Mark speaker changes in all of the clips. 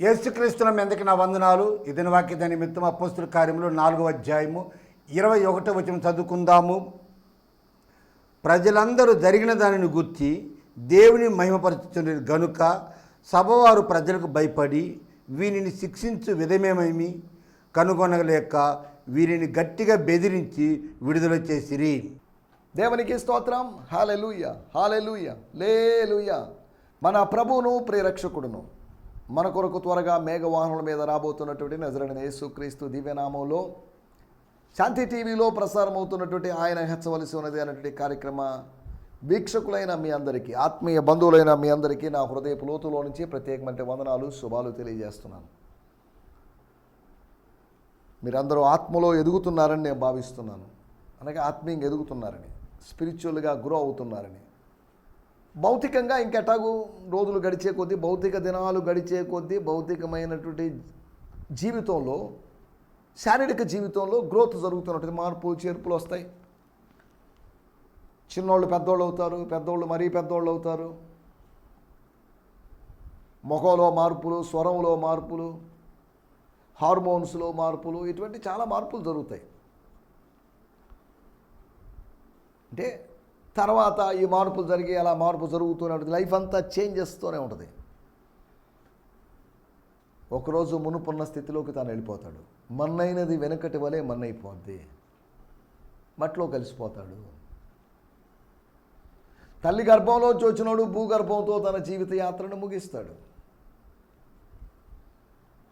Speaker 1: యేసుక్రీస్తుల మీదకి నా వందనాలు? ఇదని వాక్య నిమిత్తం అపోస్తుల కార్యములు నాలుగో అధ్యాయము ఇరవై ఒకటో వచ్చిన చదువుకుందాము. ప్రజలందరూ జరిగిన దానిని గుర్తి దేవుని మహిమపరచుతున్న గనుక సభవారు ప్రజలకు భయపడి వీనిని శిక్షించు విధమేమేమి? కనుగొనలేక వీరిని గట్టిగా బెదిరించి విడుదల చేసిరి.
Speaker 2: దేవునికి స్తోత్రం. హాలెలుయ. హాలెలుయ. లేలుయ. మన ప్రభువును ప్రియరక్షకుడును. మన కొరకు త్వరగా మేఘవాహనుల మీద రాబోతున్నటువంటి నజరడిన యేసుక్రీస్తు దివ్యనామంలో శాంతి టీవీలో ప్రసారం అవుతున్నటువంటి ఆయన హెచ్చవలసి ఉన్నది అనేటువంటి కార్యక్రమ వీక్షకులైన మీ అందరికీ ఆత్మీయ బంధువులైన మీ అందరికీ నా హృదయపు లోతులో నుంచి ప్రత్యేకమైన వందనాలు శుభాలు తెలియజేస్తున్నాను. మీరందరూ ఆత్మలో ఎదుగుతున్నారని నేను భావిస్తున్నాను. అనగా ఆత్మీయంగా ఎదుగుతున్నారని స్పిరిచువల్గా గ్రో అవుతున్నారని. భౌతికంగా ఇంకెటాగు రోజులు గడిచే కొద్దీ భౌతిక దినాలు గడిచే కొద్దీ భౌతికమైనటువంటి జీవితంలో శారీరక జీవితంలో గ్రోత్ జరుగుతున్నటువంటి మార్పులు చేర్పులు వస్తాయి. చిన్నోళ్ళు పెద్దోళ్ళు అవుతారు పెద్దోళ్ళు మరీ పెద్దోళ్ళు అవుతారు. ముఖంలో మార్పులు స్వరంలో మార్పులు హార్మోన్స్లో మార్పులు ఇటువంటి చాలా మార్పులు జరుగుతాయి. అంటే తర్వాత ఈ మార్పులు జరిగి అలా మార్పు జరుగుతూనే ఉంటుంది లైఫ్ అంతా చేంజ్ చేస్తూనే ఉంటుంది. ఒకరోజు మునుపున్న స్థితిలోకి తాను వెళ్ళిపోతాడు. మన్నైనది వెనకటి వలె మన్నైపోద్ది. మట్లో కలిసిపోతాడు. తల్లి గర్భంలోంచి వచ్చినాడు భూగర్భంతో తన జీవిత యాత్రను ముగిస్తాడు.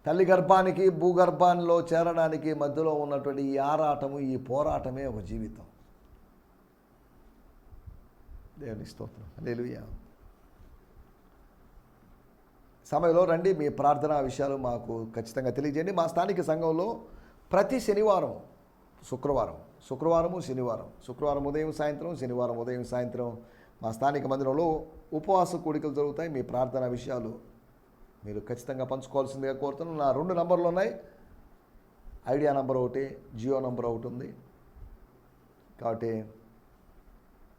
Speaker 2: తల్లి గర్భానికి భూగర్భాల్లో చేరడానికి మధ్యలో ఉన్నటువంటి ఈ ఆరాటము ఈ పోరాటమే ఒక జీవితం. దేవుని స్తోత్రం లేలుయా సమయంలో రండి మీ ప్రార్థనా విషయాలు మాకు ఖచ్చితంగా తెలియజేయండి. మా స్థానిక సంఘంలో ప్రతి శనివారం శుక్రవారం శుక్రవారము శనివారం శుక్రవారం ఉదయం సాయంత్రం శనివారం ఉదయం సాయంత్రం మా స్థానిక మందిరంలో ఉపవాస కూడికలు జరుగుతాయి. మీ ప్రార్థనా విషయాలు మీరు ఖచ్చితంగా పంచుకోవాల్సిందిగా కోరుతున్నాను నా రెండు నంబర్లు ఉన్నాయి. ఐడియా నంబర్ ఒకటి జియో నంబర్ ఒకటి ఉంది. కాబట్టి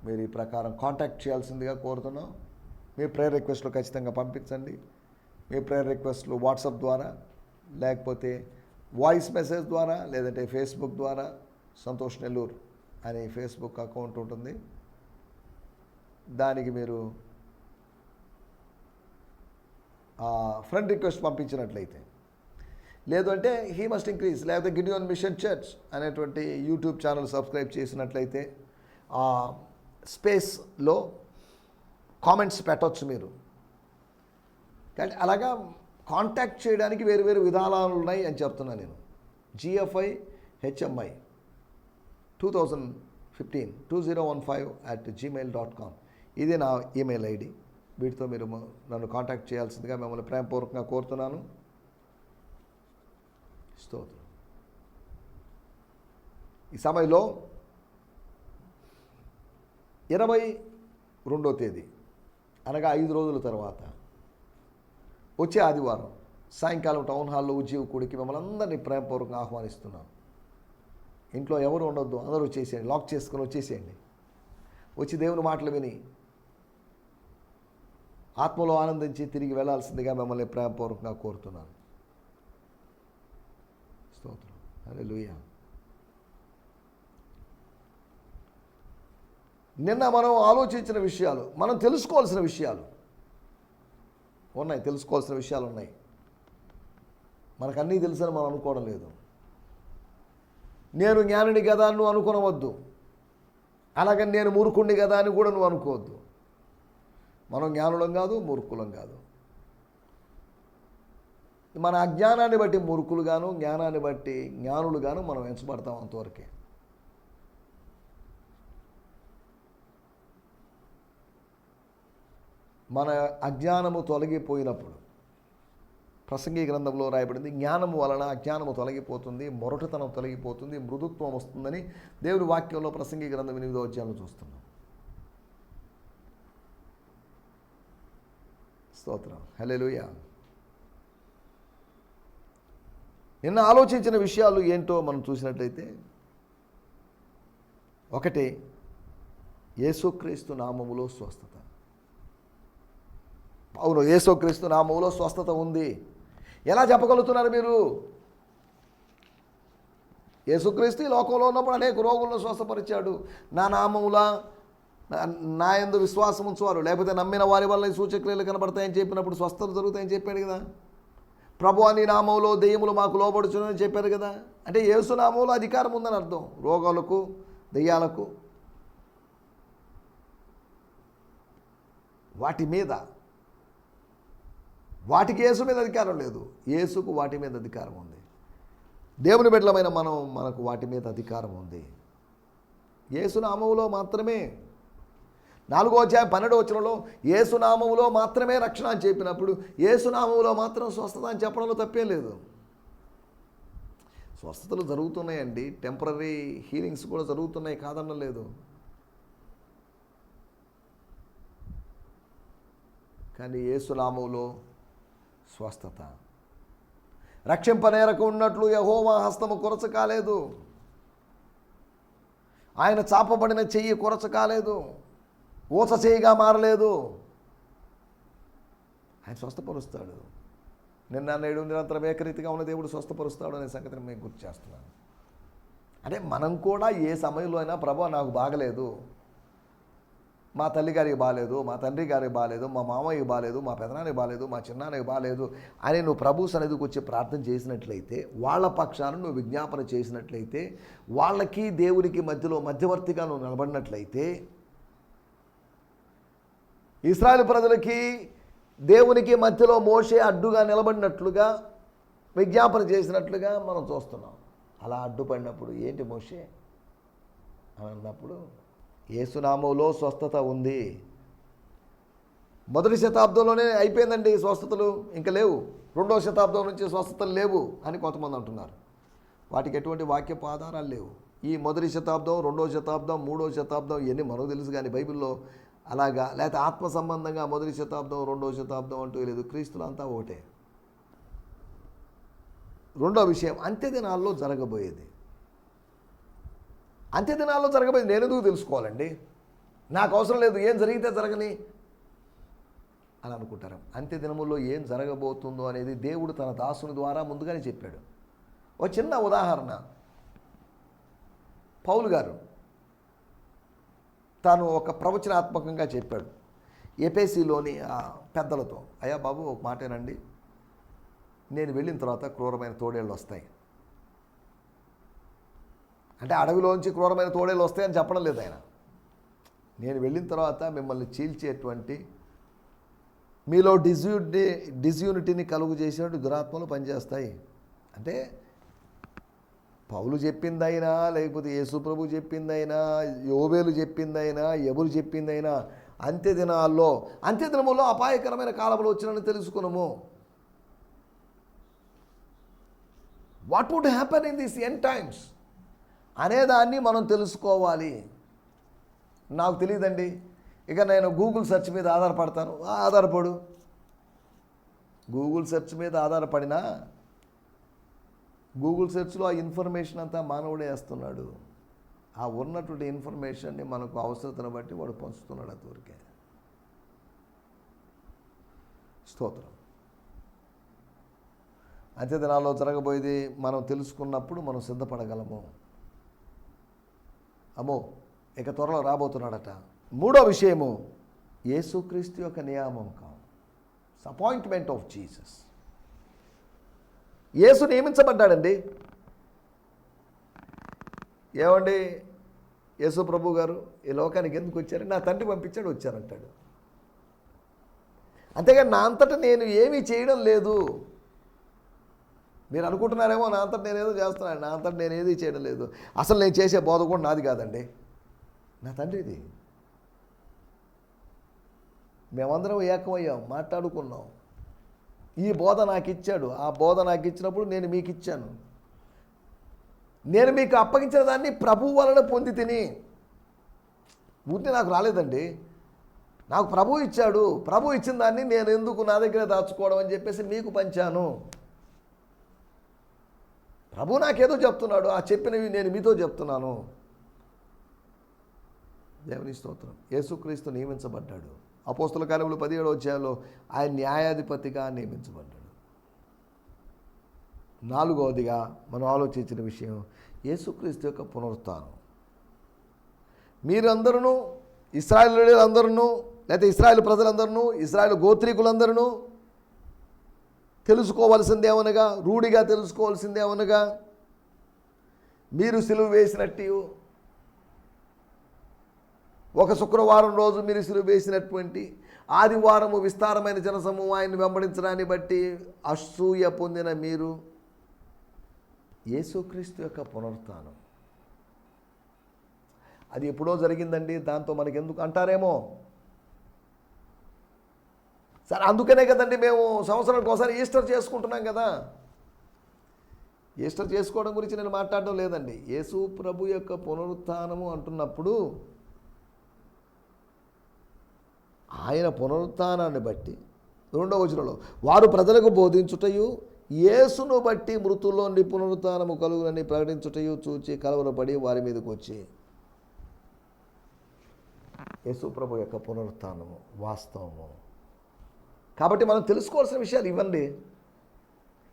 Speaker 2: మీరు ఈ ప్రకారం కాంటాక్ట్ చేయాల్సిందిగా కోరుతున్నాం. మీ ప్రేయర్ రిక్వెస్ట్లు ఖచ్చితంగా పంపించండి. మీ ప్రేయర్ రిక్వెస్ట్లు వాట్సాప్ ద్వారా లేకపోతే వాయిస్ మెసేజ్ ద్వారా లేదంటే ఫేస్బుక్ ద్వారా సంతోష్ నెల్లూరు అనే ఫేస్బుక్ అకౌంట్ ఉంటుంది. దానికి మీరు ఫ్రెండ్ రిక్వెస్ట్ పంపించినట్లయితే. లేదు అంటే హీ మస్ట్ ఇంక్రీజ్ లేకపోతే గిడియోన్ మిషన్ చర్చ్ అనేటువంటి యూట్యూబ్ ఛానల్ సబ్స్క్రైబ్ చేసినట్లయితే స్పేస్లో కామెంట్స్ పెట్టవచ్చు మీరు. కానీ అలాగా కాంటాక్ట్ చేయడానికి వేరు వేరు విధానాలు ఉన్నాయి అని చెప్తున్నాను నేను. GFI HMI two thousand fifteen two zero one five at Gmail dot com ఇది నా ఈమెయిల్ ఐడి వీటితో మీరు నన్ను కాంటాక్ట్ చేయాల్సిందిగా మిమ్మల్ని ప్రేమపూర్వకంగా కోరుతున్నాను. స్తోత్రం. ఈ సమయంలో ఇరవై రెండో తేదీ అనగా ఐదు రోజుల తర్వాత వచ్చే ఆదివారం సాయంకాలం టౌన్ హాల్లో ఉద్యోగ కూడికి మిమ్మల్ని అందరినీ ప్రేమపూర్వకంగా ఆహ్వానిస్తున్నాను ఇంట్లో ఎవరు ఉండొద్దు అందరూ వచ్చేసేయండి లాక్ చేసుకుని వచ్చేసేయండి. వచ్చి దేవుని మాటలు విని ఆత్మలో ఆనందించి తిరిగి వెళ్ళాల్సిందిగా మిమ్మల్ని ప్రేమపూర్వకంగా కోరుతున్నాను. స్తోత్రం. అరే నిన్న మనం ఆలోచించిన విషయాలు మనం తెలుసుకోవాల్సిన విషయాలు. ఉన్నాయి తెలుసుకోవాల్సిన విషయాలు ఉన్నాయి. మనకు అన్నీ తెలుసని మనం అనుకోవడం లేదు. నేను జ్ఞానిని కదా అని నువ్వు అనుకునవద్దు. అలాగని నేను మూర్ఖుణ్ణి కదా అని కూడా నువ్వు అనుకోవద్దు. మనం జ్ఞానులం కాదు మూర్ఖులం కాదు. మన అజ్ఞానాన్ని బట్టి మూర్ఖులుగాను జ్ఞానాన్ని బట్టి జ్ఞానులుగాను మనం ఎంచబడతాం అంతవరకే. మన అజ్ఞానము తొలగిపోయినప్పుడు ప్రసంగి గ్రంథంలో రాయబడింది జ్ఞానము వలన అజ్ఞానము తొలగిపోతుంది మొరటుతనం తొలగిపోతుంది మృదుత్వం వస్తుందని దేవుడి వాక్యంలో ప్రసంగి గ్రంథం ఎనిమిదో అధ్యాయంలో చూస్తున్నాం. స్తోత్రం. హలేలుయ నిన్న ఆలోచించిన విషయాలు ఏంటో మనం చూసినట్లయితే ఒకటి యేసుక్రీస్తు నామములో స్వస్థత. అవును యేసుక్రీస్తు నామములో స్వస్థత ఉంది. ఎలా చెప్పగలుగుతున్నారు మీరు? యేసుక్రీస్తు ఈ లోకంలో ఉన్నప్పుడు అనేక రోగులను స్వస్థపరిచాడు. నా నామములా నా- నా ఎందు విశ్వాసం ఉంచువారు. లేకపోతే నమ్మిన వారి వల్ల సూచక్రియలు కనబడతాయని చెప్పినప్పుడు స్వస్థత జరుగుతాయని చెప్పాడు కదా. ప్రభు అని నామంలో దెయ్యములు మాకు లోబడుచునని చెప్పారు కదా. అంటే యేసు నామంలో అధికారం ఉందని అర్థం. రోగాలకు దెయ్యాలకు. వాటి మీద వాటికి యేసు మీద అధికారం లేదు. యేసుకు వాటి మీద అధికారం ఉంది. దేవుని బిడ్డలమైన మనం మనకు వాటి మీద అధికారం ఉంది. యేసునామములో మాత్రమే. నాలుగో అధ్యాయం పన్నెండో వచ్చినలో ఏసునామములో మాత్రమే రక్షణ అని చెప్పినప్పుడు ఏసునామములో మాత్రం స్వస్థత అని చెప్పడంలో తప్పేం లేదు. స్వస్థతలు జరుగుతున్నాయండి. టెంపరీ హీలింగ్స్ కూడా జరుగుతున్నాయి కాదన్న లేదు. కానీ ఏసునామములో స్వస్థత. రక్షింపనేరకు ఉన్నట్లు యహోవా హస్తము కొరచ కాలేదు. ఆయన చాపబడిన చెయ్యి కొరచ కాలేదు. ఊచ చేయిగా మారలేదు. ఆయన స్వస్థపరుస్తాడు. నిన్న నేడు నిరంతరం ఏకరీతిగా ఉన్న దేవుడు స్వస్థపరుస్తాడు అనే సంగతిని మేము గుర్తు చేస్తున్నాను. అంటే మనం కూడా ఏ సమయంలో అయినా ప్రభు నాకు బాగలేదు. మా తల్లి గారికి బాగాలేదు మా తండ్రి గారికి బాగాలేదు మా మామయ్యకి బాగాలేదు మా పెదనానికి బాగాలేదు మా చిన్నానికి బాగాలేదు అని నువ్వు ప్రభు సన్నిధికి వచ్చి ప్రార్థన చేసినట్లయితే వాళ్ళ పక్షాన నువ్వు విజ్ఞాపన చేసినట్లయితే వాళ్ళకి దేవునికి మధ్యలో మధ్యవర్తిగా నువ్వు నిలబడినట్లయితే ఇస్రాయల్ ప్రజలకి దేవునికి మధ్యలో మోసే అడ్డుగా నిలబడినట్లుగా విజ్ఞాపన చేసినట్లుగా మనం చూస్తున్నాం. అలా అడ్డుపడినప్పుడు ఏంటి మోసే అని అన్నప్పుడు ఏసునామంలో స్వస్థత ఉంది. మొదటి శతాబ్దంలోనే అయిపోయిందండి స్వస్థతలు. ఇంకా లేవు. రెండవ శతాబ్దం నుంచి స్వస్థతలు లేవు అని కొంతమంది అంటున్నారు. వాటికి ఎటువంటి వాక్యపు ఆధారాలు లేవు. ఈ మొదటి శతాబ్దం రెండవ శతాబ్దం మూడవ శతాబ్దం ఇవన్నీ మనకు తెలుసు కానీ బైబిల్లో అలాగా లేకపోతే ఆత్మ సంబంధంగా మొదటి శతాబ్దం రెండవ శతాబ్దం అంటూ లేదు. క్రీస్తులు అంతా ఒకటే. రెండో విషయం అంత్యదినాల్లో జరగబోయేది. అంత్య దినాల్లో జరగబోయేది నేను ఎందుకు తెలుసుకోవాలండి? నాకు అవసరం లేదు ఏం జరిగితే జరగని అని అనుకుంటారు. అంత్య దినముల్లో ఏం జరగబోతుందో అనేది దేవుడు తన దాసుని ద్వారా ముందుగానే చెప్పాడు. ఒక చిన్న ఉదాహరణ. పౌలు గారు తాను ఒక ప్రవచనాత్మకంగా చెప్పాడు. ఏపీసీలోని ఆ పెద్దలతో అయ్యా బాబు ఒక మాటేనండి. నేను వెళ్ళిన తర్వాత క్రూరమైన తోడేళ్ళు వస్తాయి. అంటే అడవిలోంచి క్రూరమైన తోడేలు వస్తాయని చెప్పడం లేదు ఆయన. నేను వెళ్ళిన తర్వాత మిమ్మల్ని చీల్చేటువంటి మీలో డిజ్యూని డిజ్యూనిటీని కలుగు చేసినట్టు దురాత్మలు పనిచేస్తాయి. అంటే పౌలు చెప్పిందైనా లేకపోతే యేసుప్రభు చెప్పిందైనా యోబేలు చెప్పిందైనా ఎవరు చెప్పిందైనా అంత్య దినాల్లో అంత్య దినములో అపాయకరమైన కాలంలో వచ్చినని తెలుసుకున్నాము what would happen in this end times అనేదాన్ని మనం తెలుసుకోవాలి. నాకు తెలియదండి ఇక నేను గూగుల్ సెర్చ్ మీద ఆధారపడతాను. ఆధారపడు. గూగుల్ సెర్చ్ మీద ఆధారపడినా గూగుల్ సెర్చ్లో ఆ ఇన్ఫర్మేషన్ అంతా మానవుడే వేస్తున్నాడు. ఆ ఉన్నటువంటి ఇన్ఫర్మేషన్ని మనకు అవసరతను బట్టి వాడు పంచుతున్నాడు అంతవరకే స్తోత్రం. నాలో జరగబోయేది మనం తెలుసుకున్నప్పుడు మనం సిద్ధపడగలము. అమ్మో ఇక త్వరలో రాబోతున్నాడట. మూడో విషయము యేసుక్రీస్తు యొక్క నియామకం అపాయింట్మెంట్ ఆఫ్ జీసస్ యేసు నియమించబడ్డాడండి. ఏమండి? యేసు ప్రభు గారు ఈ లోకానికి ఎందుకు వచ్చారు? నా తండ్రి పంపించాడు వచ్చారంటాడు. అంతేగాని నా అంతటా నేను ఏమీ చేయడం లేదు. మీరు అనుకుంటున్నారేమో నా అంతటి నేనేదో చేస్తున్నాను నా అంతటి నేను చేయడం లేదు. అసలు నేను చేసే బోధ కూడా నాది కాదండి. నా తండ్రిది మేమందరం ఏకమయ్యాం మాట్లాడుకున్నాం. ఈ బోధ నాకు ఇచ్చాడు. ఆ బోధ నాకు ఇచ్చినప్పుడు నేను మీకు ఇచ్చాను. నేను మీకు అప్పగించిన దాన్ని ప్రభు వలన పొంది తిని. ఊరిని నాకు రాలేదండి. నాకు ప్రభు ఇచ్చాడు. ప్రభు ఇచ్చిన దాన్ని నేను ఎందుకు నా దగ్గర దాచుకోవడం అని చెప్పేసి మీకు పంచాను. ప్రభు నాకేదో చెప్తున్నాడు ఆ చెప్పినవి నేను మీతో చెప్తున్నాను. దేవుని స్తోత్రం. యేసుక్రీస్తు నియమించబడ్డాడు. అపోస్తుల కార్యములు పదిహేడు అధ్యాయంలో ఆయన న్యాయాధిపతిగా నియమించబడ్డాడు. నాలుగవదిగా మనం ఆలోచించిన విషయం యేసుక్రీస్తు యొక్క పునరుత్నం మీరందరూ ఇస్రాయల్ అందరూ లేకపోతే ఇస్రాయల్ ప్రజలందరూ ఇస్రాయల్ గోత్రీకులందరూ తెలుసుకోవలసిందేమనగా? రూఢిగా తెలుసుకోవాల్సిందేమనగా? మీరు సిలువ వేసినట్టు ఒక శుక్రవారం రోజు మీరు సిలువ వేసినటువంటి ఆదివారము విస్తారమైన జనసమూహం ఆయన్ని వెంబడించడాన్ని బట్టి అసూయ పొందిన మీరు యేసుక్రీస్తు యొక్క పునరుత్నం అది ఎప్పుడో జరిగిందండి దాంతో మనకెందుకు అంటారేమో? సరే అందుకనే కదండి మేము సంవత్సరానికి ఒకసారి ఈస్టర్ చేసుకుంటున్నాం కదా. ఈస్టర్ చేసుకోవడం గురించి నేను మాట్లాడడం లేదండి. యేసు ప్రభు యొక్క పునరుత్థానము అంటున్నప్పుడు ఆయన పునరుత్థానాన్ని బట్టి రెండవ వచనంలో వారు ప్రజలకు బోధించుటయు యేసును బట్టి మృతుల్లోని పునరుత్థానము కలుగునని ప్రకటించుటయు చూచి కలవరపడి వారి మీదకి వచ్చి. యేసు ప్రభు యొక్క పునరుత్థానము వాస్తవము. కాబట్టి మనం తెలుసుకోవాల్సిన విషయాలు ఇవ్వండి.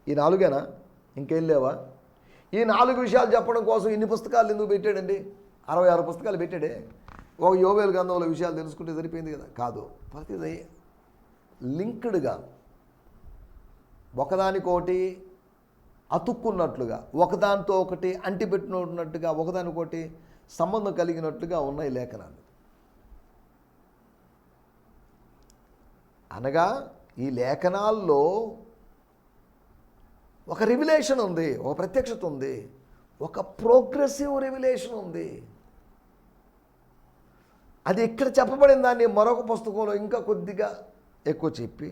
Speaker 2: ఈ నాలుగేనా? ఇంకేం లేవా? ఈ నాలుగు విషయాలు చెప్పడం కోసం ఇన్ని పుస్తకాలు ఎందుకు పెట్టాడండి? అరవై ఆరు పుస్తకాలు పెట్టాడే? ఒక యోవేలు గ్రంథంలో విషయాలు తెలుసుకుంటే సరిపోయింది కదా? కాదు. ప్రతిదీ లింక్డ్గా ఒకదానికొకటి అతుక్కున్నట్లుగా ఒకదానితో ఒకటి అంటిపెట్టినట్టుగా ఒకదానికొకటి సంబంధం కలిగినట్లుగా ఉన్నాయి లేఖనాలు. అనగా ఈ లేఖనాల్లో ఒక రివిలేషన్ ఉంది ఒక ప్రత్యక్షత ఉంది ఒక ప్రోగ్రెసివ్ రివిలేషన్ ఉంది. అది ఇక్కడ చెప్పబడిన దాన్ని మరొక పుస్తకంలో ఇంకా కొద్దిగా ఎక్కువ చెప్పి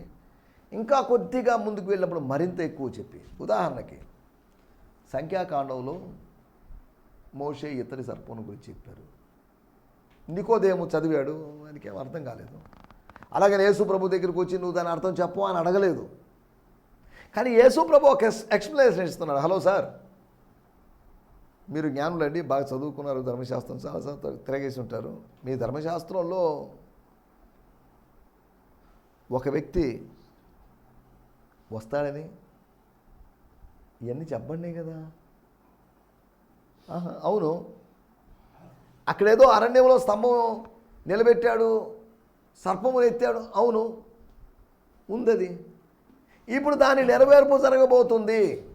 Speaker 2: ఇంకా కొద్దిగా ముందుకు వెళ్ళినప్పుడు మరింత ఎక్కువ చెప్పి. ఉదాహరణకి సంఖ్యాకాండంలో మోషే ఇతడి సర్పం గురించి చెప్పారు. నికోదేమో చదివాడు ఆయనకి ఏం అర్థం కాలేదు. అలాగే యేసు ప్రభు దగ్గరికి వచ్చి నువ్వు దాని అర్థం చెప్పు అని అడగలేదు. కానీ యేసు ప్రభు ఒక ఎక్స్ప్లెనేషన్ ఇస్తున్నాడు. Hello sir. మీరు జ్ఞానులండి బాగా చదువుకున్నారు ధర్మశాస్త్రం చాలా తిరగేసి ఉంటారు. మీ ధర్మశాస్త్రంలో ఒక వ్యక్తి వస్తాడని ఇవన్నీ చెప్పండి కదా. అవును. అక్కడేదో అరణ్యంలో స్తంభం నిలబెట్టాడు. సర్పమును ఎత్తాడు. అవును. ఉందది. ఇప్పుడు దాని నెరవేర్పు జరగబోతుంది.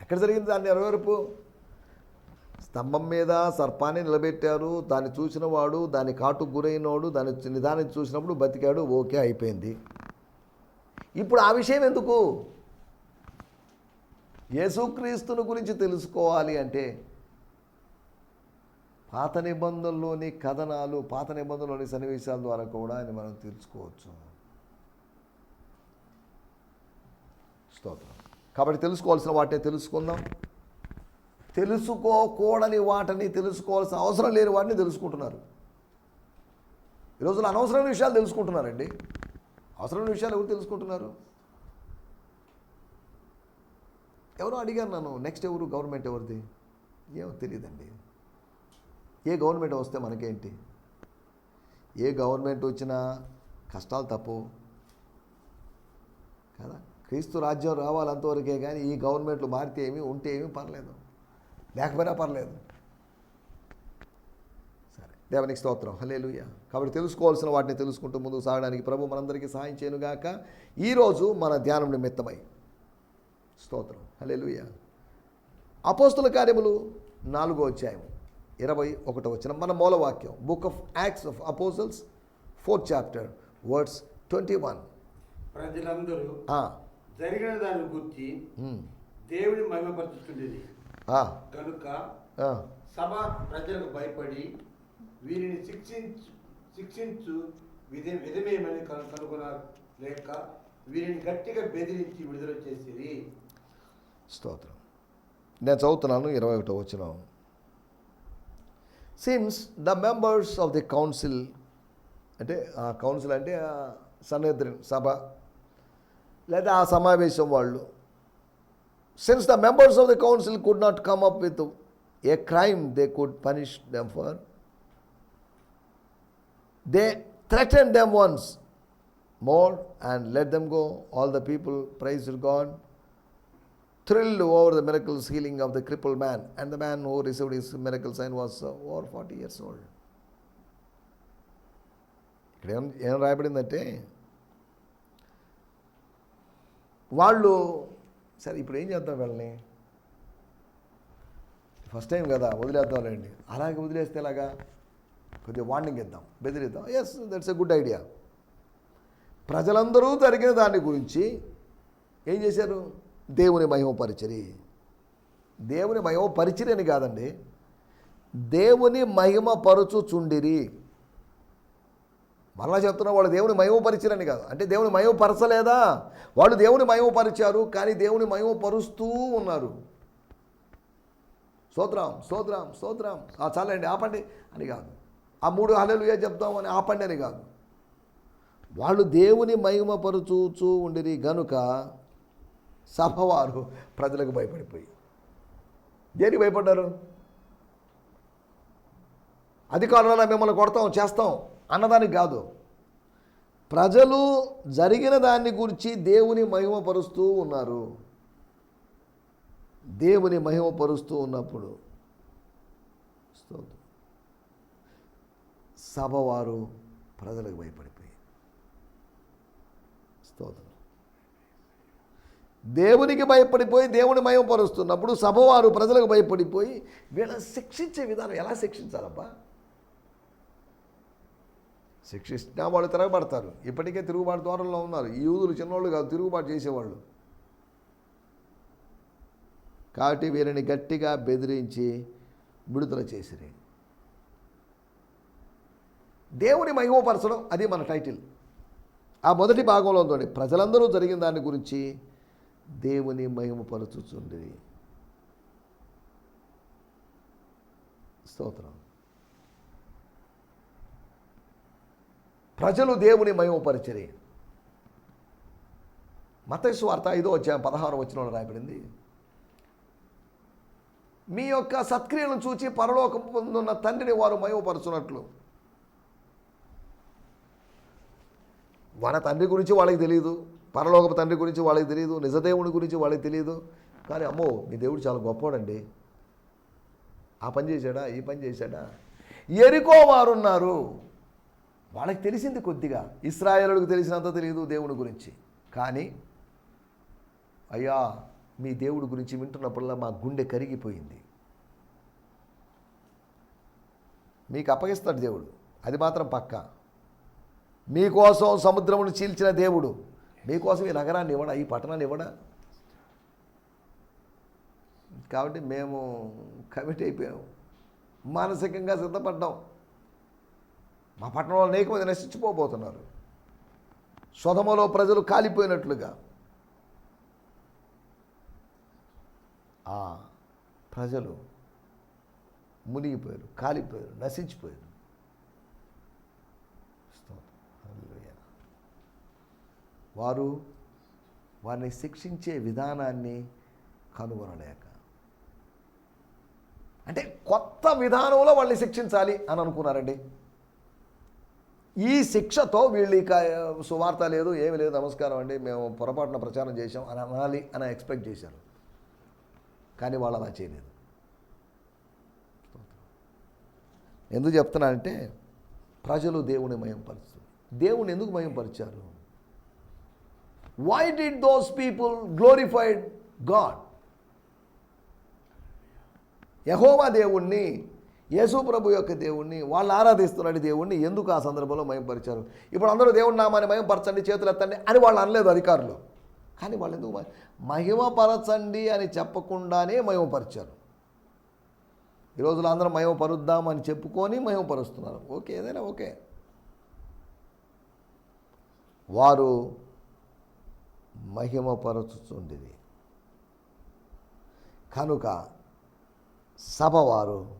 Speaker 2: ఎక్కడ జరిగింది దాని నెరవేర్పు? స్తంభం మీద సర్పాన్ని నిలబెట్టారు. దాన్ని చూసిన వాడు దాని కాటుకు గురైనవాడు దాని నిదానం చూసినప్పుడు బతికాడు. ఓకే అయిపోయింది. ఇప్పుడు ఆ విషయం ఎందుకు? యేసుక్రీస్తుని గురించి తెలుసుకోవాలి అంటే పాత నిబంధనలోని కథనాలు పాత నిబంధనలోని సన్నివేశాల ద్వారా కూడా అని మనం తెలుసుకోవచ్చు. స్తోత్రం. కాబట్టి తెలుసుకోవాల్సిన వాటిని తెలుసుకుందాం. తెలుసుకోకూడని వాటిని తెలుసుకోవాల్సిన అవసరం లేని వాటిని తెలుసుకుంటున్నారు. ఈ రోజున అనవసరమైన విషయాలు తెలుసుకుంటున్నారండి. అవసరమైన విషయాలు ఎవరు తెలుసుకుంటున్నారు? ఎవరో అడిగారు నన్ను నెక్స్ట్ ఎవరు? గవర్నమెంట్ ఎవరిది? ఏమో తెలియదండి. ఏ గవర్నమెంట్ వస్తే మనకేంటి? ఏ గవర్నమెంట్ వచ్చినా కష్టాలు తప్పు. కదా? క్రీస్తు రాజ్యం రావాలంతవరకే కానీ ఈ గవర్నమెంట్లు మారితే ఏమి ఉంటే ఏమీ పర్లేదు. లేకపోయినా పర్లేదు. సరే. దేవునికి స్తోత్రం. హలేలుయ కాబట్టి తెలుసుకోవాల్సిన వాటిని తెలుసుకుంటూ ముందుకు సాగడానికి ప్రభు మనందరికీ సహాయం చేయనుగాక ఈరోజు మన ధ్యానం నిమిత్తమై. స్తోత్రం. హలేలుయ అపోస్తుల కార్యములు నాలుగో అధ్యాయము. ఇరవై ఒకటో వచ్చిన మన మూలవాక్యం book of Acts of apostles fourth chapter words twenty one
Speaker 3: ప్రజలందరూ జరిగిన దాన్ని గుర్తి దేవుని మహిమపరుచుతుండేది కనుక సభ ప్రజలకు భయపడి వీరిని శిక్షించు శిక్షించు విధ విధమేమని కను- కనుగొనలేక వీరిని గట్టిగా బెదిరించి విడుదల చేసిరి.
Speaker 2: స్తోత్రం. నేను చదువుతున్నాను ఇరవై ఒకటో వచ్చిన since the members of the council అంటే ఆ కౌన్సిల్ అంటే ఆ సన్నిధిన్ సభ లేదా ఆ సమావేశం వాళ్ళు since the members of the council could not come up with a crime they could punish them for they threaten them once more and let them go all the people praise God thrilled over the miraculous healing of the crippled man, and the man who received his miracle sign was uh, over 40 years ఇక్కడ ఏం ఏం రాయబడిందంటే వాళ్ళు సరే ఇప్పుడు ఏం చేద్దాం వీళ్ళని? First time కదా వదిలేద్దాంలేండి అలాగే వదిలేస్తే ఎలాగా? కొద్దిగా వార్నింగ్ ఇద్దాం బెదిరిద్దాం. Yes that's a good idea ప్రజలందరూ జరిగిన దాని గురించి ఏం చేశారు? దేవుని మహిమపరిచిరి. దేవుని మహిమపరిచిరి అని కాదండి. దేవుని మహిమపరచుచుండిరి. మరలా చెప్తున్నా వాళ్ళు దేవుని మహిమపరిచరని కాదు. అంటే దేవుని మహిమపరచలేదా? వాళ్ళు దేవుని మహిమపరిచారు కానీ దేవుని మహిమపరుస్తూ ఉన్నారు. సోద్రాం స్తోత్రం స్తోత్రం. ఆ చాలండి ఆపండి అని కాదు. ఆ మూడు హల్లెలూయా చెప్తాం అని ఆపండి అని కాదు. వాళ్ళు దేవుని మహిమపరుచూచూ ఉండిరి. గనుక సభవారు ప్రజలకు భయపడిపోయి. దేనికి భయపడ్డారు? అధికారులలో మిమ్మల్ని కొడతాం చేస్తాం అన్నదానికి కాదు. ప్రజలు జరిగిన దాన్ని గురించి దేవుని మహిమపరుస్తూ ఉన్నారు. దేవుని మహిమపరుస్తూ ఉన్నప్పుడు సభవారు ప్రజలకు భయపడిపోయి స్తోత్రం దేవునికి భయపడిపోయి దేవుని మహిమపరుస్తున్నప్పుడు సభవారు ప్రజలకు భయపడిపోయి వీళ్ళని శిక్షించే విధానం ఎలా శిక్షించాలబ్బా? శిక్షించినా వాళ్ళు తిరగబడతారు. ఇప్పటికే తిరుగుబాటు దూరంలో ఉన్నారు. ఈ యూదులు చిన్నోళ్ళు కాదు తిరుగుబాటు చేసేవాళ్ళు. కాబట్టి వీరిని గట్టిగా బెదిరించి విడుదల చేసిరి. దేవుని మహిమపరచడం అది మన టైటిల్. ఆ మొదటి భాగంలో ఉందండి ప్రజలందరూ జరిగిన దాని గురించి దేవుని మహిమపరచుచుండి స్తోత్రం. ప్రజలు దేవుని మహిమపరిచరి మతైసు వార్త ఐదో అధ్యాయం పదహారు వచ్చిన రాయబడింది. మీ యొక్క సత్క్రియలను చూచి పరలోకం పొందున్న తండ్రిని వారు మహిమపరచున్నట్లు వాళ్ళ తండ్రి గురించి వాళ్ళకి తెలియదు పరలోకపు తండ్రి గురించి వాళ్ళకి తెలియదు నిజదేవుని గురించి వాళ్ళకి తెలియదు. కానీ అమ్మో మీ దేవుడు చాలా గొప్పవాడండి. ఆ పని చేశాడా? ఈ పని చేశాడా? ఎరికో వారు ఉన్నారు వాళ్ళకి తెలిసింది కొద్దిగా. ఇస్రాయేలుడికి తెలిసినంత తెలియదు దేవుని గురించి. కానీ అయ్యా మీ దేవుడి గురించి వింటున్నప్పుడల్లా మా గుండె కరిగిపోయింది. మీకు అప్పగిస్తాడు దేవుడు. అది మాత్రం పక్క. మీకోసం సముద్రమును చీల్చిన దేవుడు. మీకోసం ఈ నగరాన్ని ఇవ్వడా ఈ పట్టణాన్ని ఇవ్వడా? కాబట్టి మేము కమిట్ అయిపోయాం మానసికంగా సిద్ధపడ్డాం. మా పట్టణంలో అనేక మంది నశించిపోబోతున్నారు. స్వధమలో ప్రజలు కాలిపోయినట్లుగా. ఆ ప్రజలు మునిగిపోయారు కాలిపోయారు నశించిపోయారు స్తోత్రం. హల్లెలూయా. వారు వారిని శిక్షించే విధానాన్ని కనుగొనలేక. అంటే కొత్త విధానంలో వాళ్ళని శిక్షించాలి అని అనుకున్నారండి. ఈ శిక్షతో వీళ్ళు ఇక సువార్త లేదు ఏమి లేదు నమస్కారం అండి మేము పొరపాటున ప్రచారం చేశాం అని అనాలి అని ఎక్స్పెక్ట్ చేశారు. కానీ వాళ్ళు అలా చేయలేదు. ఎందుకు చెప్తున్నానంటే ప్రజలు దేవుని మయంపరుస్తారు దేవుని ఎందుకు మయంపరిచారు? Why did those people glorified God యహోవా దేవుణ్ణి యేసు ప్రభు యొక్క దేవుణ్ణి వాళ్ళు ఆరాధిస్తున్నాడు దేవుణ్ణి ఎందుకు ఆ సందర్భంలో మయంపరిచారు? ఇప్పుడు అందరూ దేవుడి నామాన్ని మయంపరచండి చేతులు ఎత్తండి అని వాళ్ళు అనలేదు అధికారులు. కానీ వాళ్ళు ఎందుకు మహిమపరచండి అని చెప్పకుండానే మహిమపరిచారు ఈ రోజులు అందరం మహిమపరుద్దాం అని చెప్పుకొని మహిమపరుస్తున్నారు ఓకే ఏదైనా ఓకే. వారు మహిమపరచుచుండిది కనుక సభవారు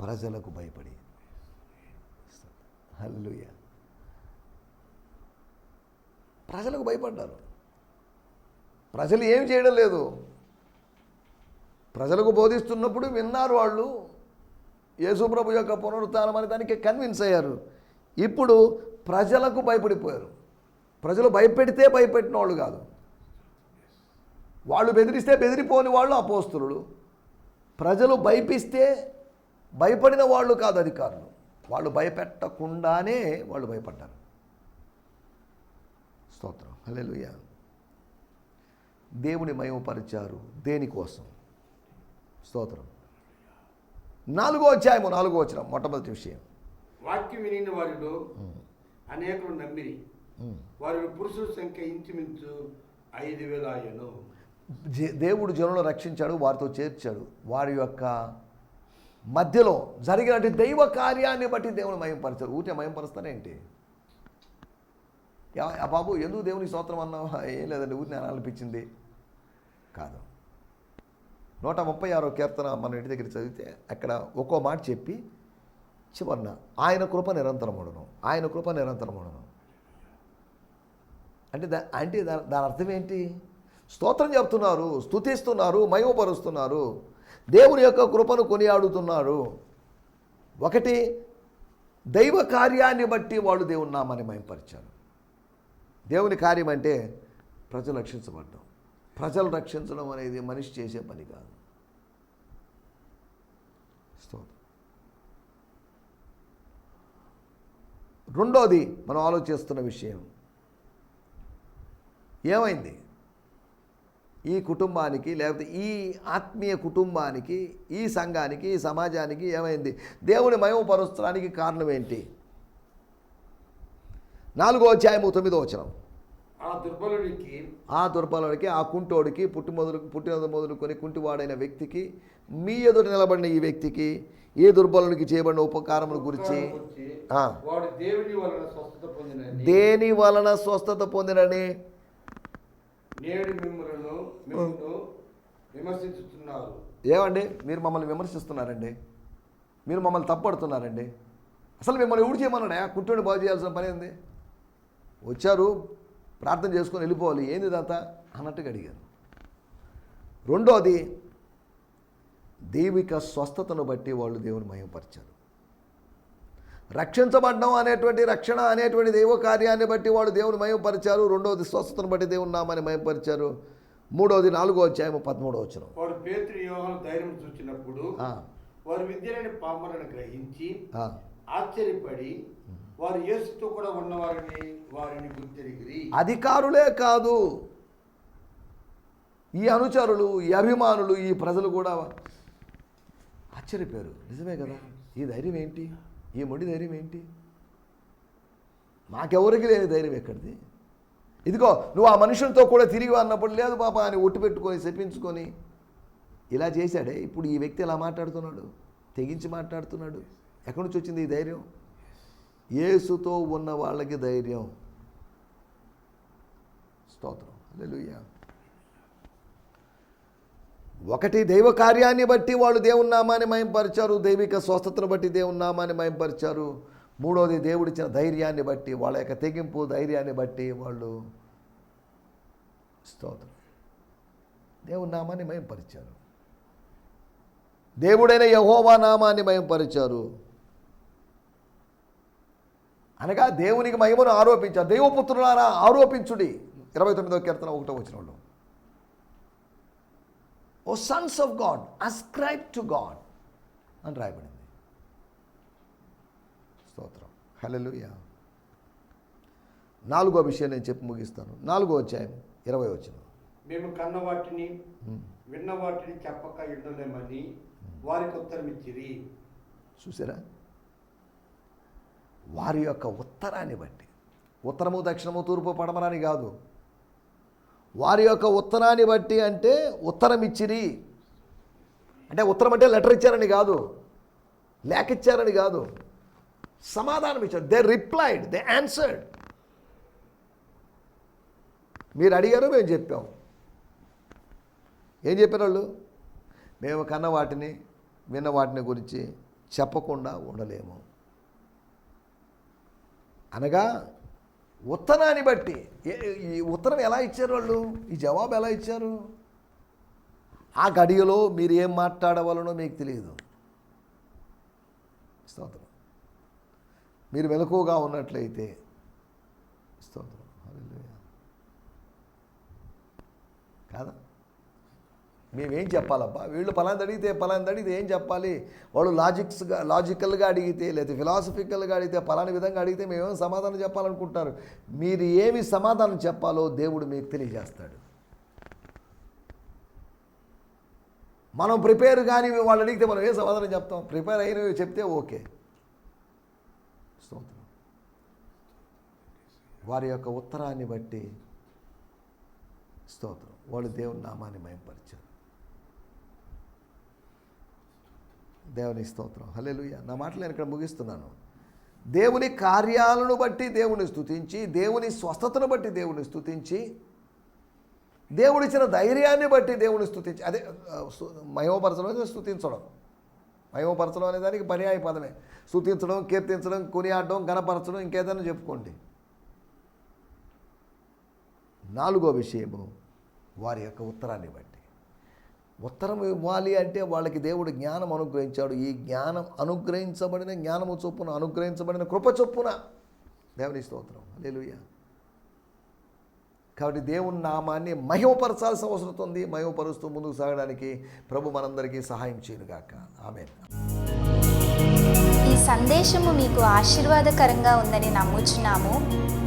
Speaker 2: ప్రజలకు భయపడి. హల్లుయ ప్రజలకు భయపడ్డారు. ప్రజలు ఏం చేయడం లేదు. ప్రజలకు బోధిస్తున్నప్పుడు విన్నారు వాళ్ళు. యేసుప్రభు యొక్క పునరుత్నం అనే దానికి కన్విన్స్ అయ్యారు. ఇప్పుడు ప్రజలకు భయపడిపోయారు. ప్రజలు భయపెడితే భయపెట్టిన వాళ్ళు కాదు. వాళ్ళు బెదిరిస్తే బెదిరిపోని వాళ్ళు అపోస్తులు. ప్రజలు భయపిస్తే భయపడిన వాళ్ళు కాదు అధికారులు. వాళ్ళు భయపెట్టకుండానే వాళ్ళు భయపడ్డారు. స్తోత్రం. హల్లెలూయా. దేవుని మయమపరిచారు దేనికోసం? స్తోత్రం. నాలుగో అధ్యాయము నాలుగో వచ్చిన మొట్టమొదటి విషయం.
Speaker 3: వాక్యం వినిన వారిలో అనేకులు నమ్మిరి. వారి పురుషుల సంఖ్య ఇంచుమించు ఐదు వేల ఆయను
Speaker 2: దేవుడు జనులను రక్షించాడు వారితో చేర్చాడు. వారి యొక్క మధ్యలో జరిగినటువంటి దైవ కార్యాన్ని బట్టి దేవుని మయంపరచారు ఊరికే మయంపరుస్తానేంటి బాబు ఎందుకు దేవుని స్తోత్రం అన్నావా? ఏం లేదండి ఊరిని అనిపించింది కాదు. నూట ముప్పై ఆరో కీర్తన మన ఇంటి దగ్గర చదివితే అక్కడ ఒక్కో మాట చెప్పి చివరిన ఆయన కృప నిరంతరముడను. ఆయన కృప నిరంతరముడను. అంటే దా అంటే దాని దాని అర్థం ఏంటి? స్తోత్రం చెప్తున్నారు స్థుతిస్తున్నారు మయోపరుస్తున్నారు దేవుని యొక్క కృపను కొనియాడుతున్నారు ఒకటి దైవ కార్యాన్ని బట్టి వాళ్ళు దేవుని నామాన్ని మయంపరిచారు దేవుని కార్యం అంటే ప్రజలు రక్షించబడ్డం. ప్రజలు రక్షించడం అనేది మనిషి చేసే పని కాదు. స్తోత్రం. రెండోది మనం ఆలోచిస్తున్న విషయం. ఏమైంది? ఈ కుటుంబానికి లేకపోతే ఈ ఆత్మీయ కుటుంబానికి ఈ సంఘానికి ఈ సమాజానికి ఏమైంది? దేవుని మయమపరుచడానికి కారణం ఏంటి? నాలుగో అధ్యాయము తొమ్మిదో వచనం.
Speaker 3: ఆ దుర్బలునికి
Speaker 2: ఆ దుర్బలుడికి ఆ కుంటోడికి పుట్టి మొదలు పుట్టిన మొదలుకొని కుంటివాడైన వ్యక్తికి మీ ఎదుట నిలబడిన ఈ వ్యక్తికి ఏ దుర్బలునికి చేయబడిన ఉపకారముల గురించి దేని వలన స్వస్థత పొందినని?
Speaker 3: నేడు మిమ్మల్ని
Speaker 2: ఏమండి? మీరు మమ్మల్ని విమర్శిస్తున్నారండి. మీరు మమ్మల్ని తప్పడుతున్నారండి. అసలు మిమ్మల్ని ఊడి చేయమన్నాడా? కుట్టుని బాగు చేయాల్సిన పని ఏంది? వచ్చారు ప్రార్థన చేసుకొని వెళ్ళిపోవాలి. ఏంది దాత? అన్నట్టుగా అడిగారు. రెండోది దైవిక స్వస్థతను బట్టి వాళ్ళు దేవుని మయంపరిచారు రక్షించబడ్డం అనేటువంటి రక్షణ అనేటువంటి దైవ కార్యాన్ని బట్టి వాళ్ళు దేవుని మయంపరిచారు. రెండవది స్వస్థతను బట్టి దేవుని నామాన్ని మయంపరిచారు. మూడవది నాలుగో అధ్యాయం పదమూడో వచ్చిన
Speaker 3: వాడు పేతురు యోహాను ధైర్యం చూచినప్పుడు వారు విద్యలేని పామరను గ్రహించి ఆశ్చర్యపడి వారు యేసుతో కూడా ఉన్నవారిని వారిని గుర్తిరిగిరి.
Speaker 2: అధికారులే కాదు ఈ అనుచరులు ఈ అభిమానులు ఈ ప్రజలు కూడా ఆశ్చర్యపోయారు. నిజమే కదా? ఈ ధైర్యం ఏంటి? ఈ మొండి ధైర్యం ఏంటి? మాకెవరికి లేని ధైర్యం ఎక్కడిది? ఇదిగో నువ్వు ఆ మనుషులతో కూడా తిరిగి అన్నప్పుడు లేదు పాప అని ఒట్టు పెట్టుకొని చెప్పించుకొని ఇలా చేశాడే? ఇప్పుడు ఈ వ్యక్తి ఎలా మాట్లాడుతున్నాడు? తెగించి మాట్లాడుతున్నాడు? ఎక్కడి నుంచి వచ్చింది ఈ ధైర్యం? ఏసుతో ఉన్న వాళ్ళకి ధైర్యం. స్తోత్రం. హల్లెలూయా. ఒకటి దైవ కార్యాన్ని బట్టి వాళ్ళు దేవుని నామాన్ని మయంపరిచారు దైవిక స్వస్థతను బట్టి దేవుని నామాన్ని మయంపరిచారు. మూడోది దేవుడిచ్చిన ధైర్యాన్ని బట్టి వాళ్ళ యొక్క తెగింపు ధైర్యాన్ని బట్టి వాళ్ళు స్తోత్రం. దేవుని నామాన్ని మయంపరిచారు. దేవుడైన యహోవా నామాన్ని మయంపరిచారు. అనగా దేవునికి మహిమను ఆరోపించారు. దైవపుత్రులారా ఆరోపించుడి. ఇరవై తొమ్మిదో కీర్తన ఒకటో వచ్చిన వాళ్ళు O sons of God ascribe to God అని రాయబడింది. స్తోత్రం. హల్లెలూయా. నాలుగో విషయం నేను చెప్పి ముగిస్తాను. నాలుగో అధ్యాయం ఇరవై వచ్చిన
Speaker 3: మేము కన్న వాటిని విన్న వాటిని చెప్పక ఉండలేమని వారికి ఉత్తరం ఇచ్చిరి.
Speaker 2: చూసారా? వారి యొక్క ఉత్తరాన్ని బట్టి. ఉత్తరము దక్షిణము తూర్పు పడమరాని కాదు. వారి యొక్క ఉత్తరాన్ని బట్టి అంటే ఉత్తరం ఇచ్చిరి అంటే ఉత్తరం అంటే లెటర్ ఇచ్చారని కాదు. లేఖ ఇచ్చారని కాదు. సమాధానం ఇచ్చారు. దే రిప్లైడ్ దే ఆన్సర్డ్ మీరు అడిగారు మేము చెప్పాం. ఏం చెప్పారు వాళ్ళు? మేము కన్న వాటిని విన్న వాటిని గురించి చెప్పకుండా ఉండలేము. అనగా ఉత్తరాన్ని బట్టి. ఈ ఉత్తరం ఎలా ఇచ్చారు వాళ్ళు? ఈ జవాబు ఎలా ఇచ్చారు? ఆ గడియలో మీరు ఏం మాట్లాడవలనో మీకు తెలియదు. స్తోత్రం. మీరు మెలకువగా ఉన్నట్లయితే స్తోత్రం. కాదా? మేమేం చెప్పాలబ్బా? వీళ్ళు పలాంది అడిగితే పలాంది అడిగితే ఏం చెప్పాలి? వాళ్ళు లాజిక్స్గా లాజికల్గా అడిగితే లేదా ఫిలాసఫికల్గా అడిగితే పలాని విధంగా అడిగితే మేమేం సమాధానం చెప్పాలనుకుంటున్నారు? మీరు ఏమి సమాధానం చెప్పాలో దేవుడు మీకు తెలియజేస్తాడు. మనం ప్రిపేర్ కానీ వాళ్ళు అడిగితే మనం ఏం సమాధానం చెప్తాం? ప్రిపేర్ అయినవి చెప్తే ఓకే. స్తోత్రం. వారి యొక్క ఉత్తరాన్ని బట్టి స్తోత్రం. వాళ్ళు దేవుని నామాన్ని మయంపరిచారు. దేవుని స్తోత్రం. హల్లెలూయా. నా మాటలు నేను ఇక్కడ ముగిస్తున్నాను. దేవుని కార్యాలను బట్టి దేవుని స్థుతించి దేవుని స్వస్థతను బట్టి దేవుని స్థుతించి దేవుడిచ్చిన ధైర్యాన్ని బట్టి దేవుని స్థుతించి అదే ఆ, మహిమపరచడం అనేది స్థుతించడం మహిమపరచడం అనే దానికి పర్యాయ పదమే. స్థుతించడం కీర్తించడం కొనియాడడం గణపరచడం ఇంకేదైనా చెప్పుకోండి. నాలుగో విషయము వారి యొక్క ఉత్తరాన్ని బట్టి. ఉత్తరం ఇవ్వాలి అంటే వాళ్ళకి దేవుడు జ్ఞానం అనుగ్రహించాడు. ఈ జ్ఞానం అనుగ్రహించబడిన జ్ఞానము చొప్పున అనుగ్రహించబడిన కృప చొప్పున దేవుని స్తోత్రం. లేలుయ్య కాబట్టి దేవుని నామాన్ని మహిమపరచాల్సిన అవసరం ఉంది. మహిమపరుస్తూ ముందుకు సాగడానికి ప్రభు మనందరికీ సహాయం చేయనుగాక. ఆమె
Speaker 4: ఈ సందేశము మీకు ఆశీర్వాదకరంగా ఉందని నమ్ముచున్నాము.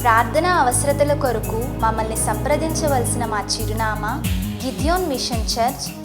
Speaker 4: ప్రార్థన అవసరతల కొరకు మమ్మల్ని సంప్రదించవలసిన మా చిరునామా గిద్యోన్ మిషన్ చర్చ్